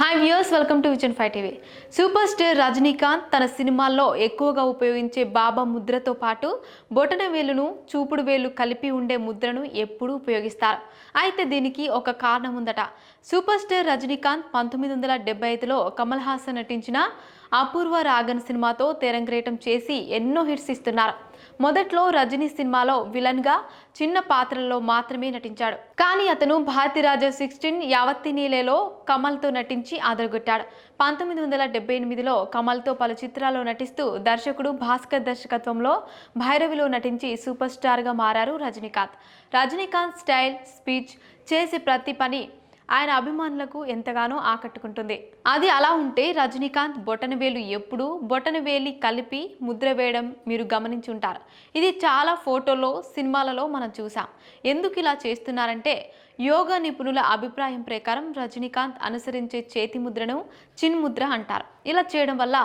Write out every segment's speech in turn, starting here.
Hi viewers welcome to vision five TV superstar Rajinikanth తన సినిమాల్లో ఎక్కువగా ఉపయోగించే బాబా ముద్రతో పాటు బొటన వేలును చూపుడు వేలు కలిపి ఉండే ముద్రను ఎప్పుడూ ఉపయోగిస్తారు. అయితే దీనికి ఒక కారణం ఉందట. సూపర్ స్టార్ రజనీకాంత్ పంతొమ్మిది వందల డెబ్బై ఐదులో కమల్ హాసన్ నటించిన అపూర్వ రాగన్ సినిమాతో తెరంగేటం చేసి ఎన్నో హిట్స్ ఇస్తున్నారు. మొదట్లో రజనీ సినిమాలో విలన్గా చిన్న పాత్రల్లో మాత్రమే నటించాడు. కానీ అతను భారతిరాజా సిక్స్టీన్ యావత్తి నీలేలో కమల్తో నటించి ఆదరగొట్టాడు. పంతొమ్మిది వందల డెబ్బై ఎనిమిదిలో కమల్తో పలు చిత్రాల్లో నటిస్తూ దర్శకుడు భాస్కర్ దర్శకత్వంలో భైరవిలో నటించి సూపర్ స్టార్గా మారారు రజనీకాంత్. రజనీకాంత్ స్టైల్ స్పీచ్ చేసే ప్రతి పని ఆయన అభిమానులకు ఎంతగానో ఆకట్టుకుంటుంది. అది అలా ఉంటే రజనీకాంత్ బొటనవేలు ఎప్పుడు బొటనవేలి కలిపి ముద్ర వేయడం మీరు గమనించి ఉంటారు ఇది చాలా ఫోటోలో సినిమాలలో మనం చూసాం. ఎందుకు ఇలా చేస్తున్నారంటే యోగా నిపుణుల అభిప్రాయం ప్రకారం రజనీకాంత్ అనుసరించే చేతి ముద్రను చిన్ ముద్ర అంటారు. ఇలా చేయడం వల్ల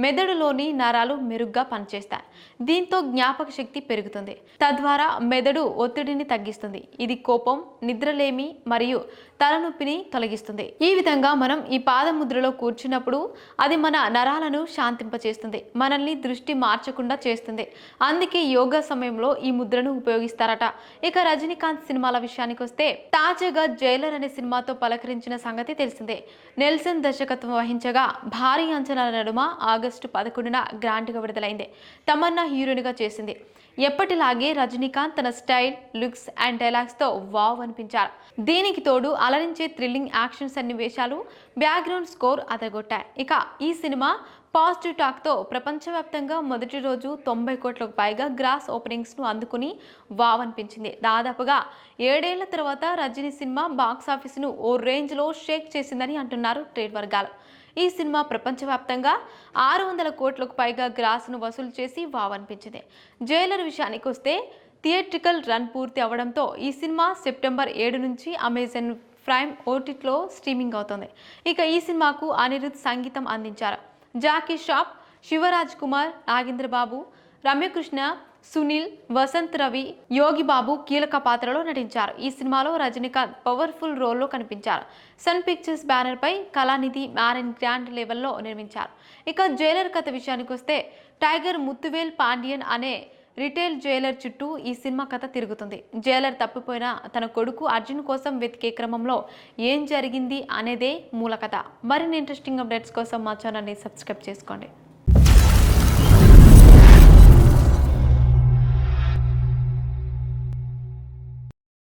మెదడులోని నరాలు మెరుగ్గా పనిచేస్తాయి. దీంతో జ్ఞాపక శక్తి పెరుగుతుంది. తద్వారా మెదడు ఒత్తిడిని తగ్గిస్తుంది. ఇది కోపం నిద్రలేమి మరియు తలను తలనొప్పిని తొలగిస్తుంది ఈ విధంగా మనం ఈ పాదముద్రలో కూర్చున్నప్పుడు అది మన నరాలను శాంతింపచేస్తుంది. మనల్ని దృష్టి మార్చకుండా చేస్తుంది. అందుకే యోగా సమయంలో ఈ ముద్రను ఉపయోగిస్తారట. ఇక రజనీకాంత్ సినిమాల విషయానికి వస్తే తాజాగా జైలర్ అనే సినిమాతో పలకరించిన సంగతి తెలిసిందే. నెల్సన్ దర్శకత్వం వహించగా భారీ అంచనాల నడుమ ఆగస్టు పదకొండున గ్రాండ్గా విడుదలైంది. తమన్నా హీరోయిన్గా చేసింది. ఎప్పటిలాగే రజనీకాంత్ తన స్టైల్ లుక్స్ అండ్ డైలాగ్స్తో వావ్ అనిపించారు. దీనికి తోడు అలరించే థ్రిల్లింగ్ యాక్షన్ సన్నివేశాలు బ్యాక్గ్రౌండ్ స్కోర్ అదగొట్టాయి. ఇక ఈ సినిమా పాజిటివ్ టాక్తో ప్రపంచవ్యాప్తంగా మొదటి రోజు తొంభై కోట్లకు పైగా గ్రాస్ ఓపెనింగ్స్ను అందుకుని వావ్ అనిపించింది. దాదాపుగా ఏడేళ్ళ తర్వాత రజనీ సినిమా బాక్స్ ఆఫీసును ఓ రేంజ్లో షేక్ చేసిందని అంటున్నారు ట్రేడ్ వర్గాలు. ఈ సినిమా ప్రపంచవ్యాప్తంగా ఆరు వందల కోట్లకు పైగా గ్రాస్ను వసూలు చేసి వావ్ అనిపించింది జైలర్ విషయానికి వస్తే థియేట్రికల్ రన్ పూర్తి అవడంతో ఈ సినిమా సెప్టెంబర్ ఏడు నుంచి అమెజాన్ ప్రైమ్ ఓటిట్లో స్ట్రీమింగ్ అవుతుంది. ఇక ఈ సినిమాకు అనిరుద్ సంగీతం అందించారు. జాకీ షాప్ శివరాజ్ కుమార్ నాగేంద్ర బాబు రమ్యకృష్ణ సునీల్ వసంత్ రవి యోగి బాబు కీలక పాత్రలో నటించారు. ఈ సినిమాలో రజనీకాంత్ పవర్ఫుల్ రోల్లో కనిపించారు. సన్ పిక్చర్స్ బ్యానర్ పై కళానిధి మ్యారన్ గ్రాండ్ లెవెల్లో నిర్మించారు. ఇక జైలర్ కథ విషయానికి వస్తే టైగర్ ముత్తువేల్ పాండియన్ అనే రిటైల్ జైలర్ చుట్టూ ఈ సినిమా కథ తిరుగుతుంది. జైలర్ తప్పిపోయిన తన కొడుకు అర్జున్ కోసం వెతికే క్రమంలో ఏం జరిగింది అనేదే మూల కథ. మరిన్ని ఇంట్రెస్టింగ్ అప్డేట్స్ కోసం మా ఛానల్ని సబ్స్క్రైబ్ చేసుకోండి.